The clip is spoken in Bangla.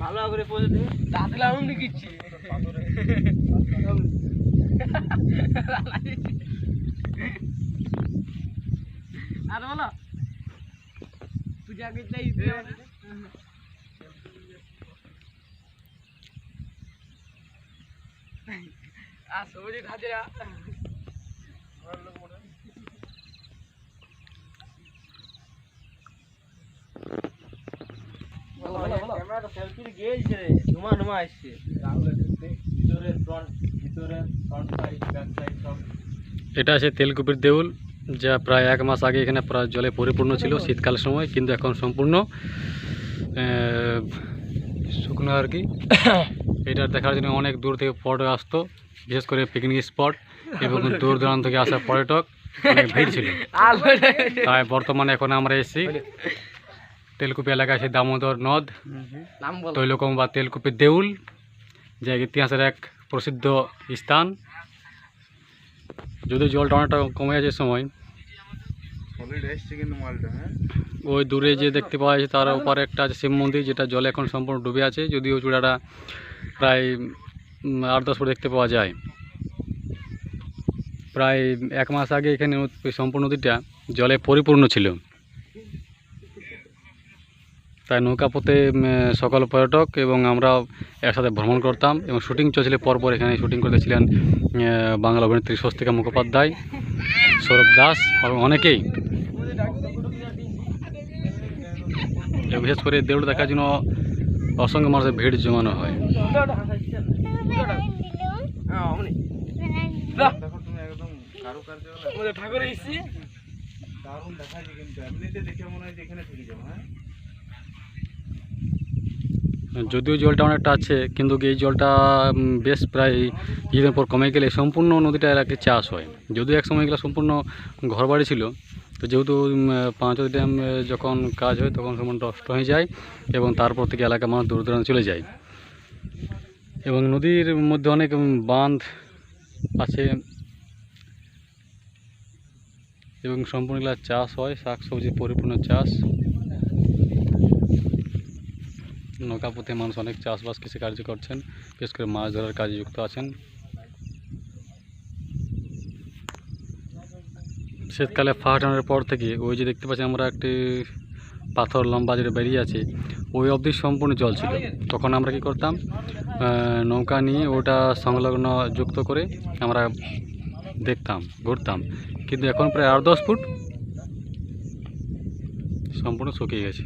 ভালো করে পৌঁছে দে। দাদলা আমি লিখিচ্ছি আর বলো, তুই যা করতে আর সবজি খাজরা ক্যামেরাটা সেলফি গিয়েছে ধুমা ধুমা আসছে। ভিতরে ফ্রন্ট ভিতরে ফ্রন্ট সাইড ব্যাক সাইড সব। এটা আছে তেলকুপির দেউল যা প্রায় এক মাস আগে এখানে প্রায় জলে পরিপূর্ণ ছিল শীতকালের সময় কিন্তু এখন সম্পূর্ণ শুকনো আর কি। এটা দেখার জন্য অনেক দূর থেকে পর্যটক আসতো বিশেষ করে পিকনিক স্পট এবং দূর দূরান্ত থেকে আসা পর্যটক অনেক ভিড় ছিল। তাই বর্তমানে এখন আমরা এসেছি। তেলকুপি এলাকায় আছে দামোদর নদ তৈলকম বা তেলকুপির দেউল যা ইতিহাসের এক প্রসিদ্ধ স্থান। যদি জলটা অনেকটা কমে আছে সময়। হ্যাঁ? ওই দূরে যে দেখতে পাওয়া যাচ্ছে তার উপরে একটা আছে শিব মন্দির যেটা জলে এখন সম্পূর্ণ ডুবে আছে যদিও চূড়াটা প্রায় আট দশ ফুট দেখতে পাওয়া যায়। প্রায় এক মাস আগে এখানে সম্পূর্ণ নদীটা জলে পরিপূর্ণ ছিল। তাই নৌকাপথে সকল পর্যটক এবং আমরা একসাথে ভ্রমণ করতাম এবং শুটিং চলছিল পরপর। এখানে শুটিং করতেছিলেন বাংলা অভিনেত্রী স্বস্তিকা মুখোপাধ্যায়, সৌরভ দাস এবং অনেকেই। বিশেষ করে দেউল দেখার জন্য অসংখ্য মানুষের ভিড় জমানো হয়। দেখো ঠাকুর দারুণ দেখাচ্ছে কিন্তু, এমনিতে দেখে মনে হয় এখানে থেকে যাব হ্যাঁ? যদিও জলটা অনেকটা আছে, কিন্তু এই জলটা বেশ প্রায় কিছুদিন পর কমে গেলে সম্পূর্ণ নদীটা এলাকায় চাষ হয়। যদিও এক সময় এগুলো সম্পূর্ণ ঘরবাড়ি ছিল, তো যেহেতু পাঁচই ড্যাম যখন কাজ হয় তখন সম্পূর্ণ নষ্ট হয়ে যায় এবং তারপর থেকে এলাকা মানুষ দূর দূরান্ত চলে যায়। এবং নদীর মধ্যে অনেক বাঁধ আছে এবং সম্পূর্ণ চাষ হয় শাক সবজি পরিপূর্ণ চাষ। নৌকাপথে মানুষ অনেক চাষবাস, কৃষিকার্য করছেন, বিশেষ করে মাছ ধরার কাজে যুক্ত আছেন। শীতকালে ফার্স্ট আনার পর থেকে ওই যে দেখতে পাচ্ছি আমরা একটি পাথর লম্বা যেটা বেরিয়ে আছে, ওই অবধি সম্পূর্ণ জল ছিল। তখন আমরা কি করতাম নৌকা নিয়ে ওটা সংলগ্ন যুক্ত করে আমরা দেখতাম, ঘুরতাম। কিন্তু এখন প্রায় আট দশ ফুট সম্পূর্ণ শুকিয়ে গেছে।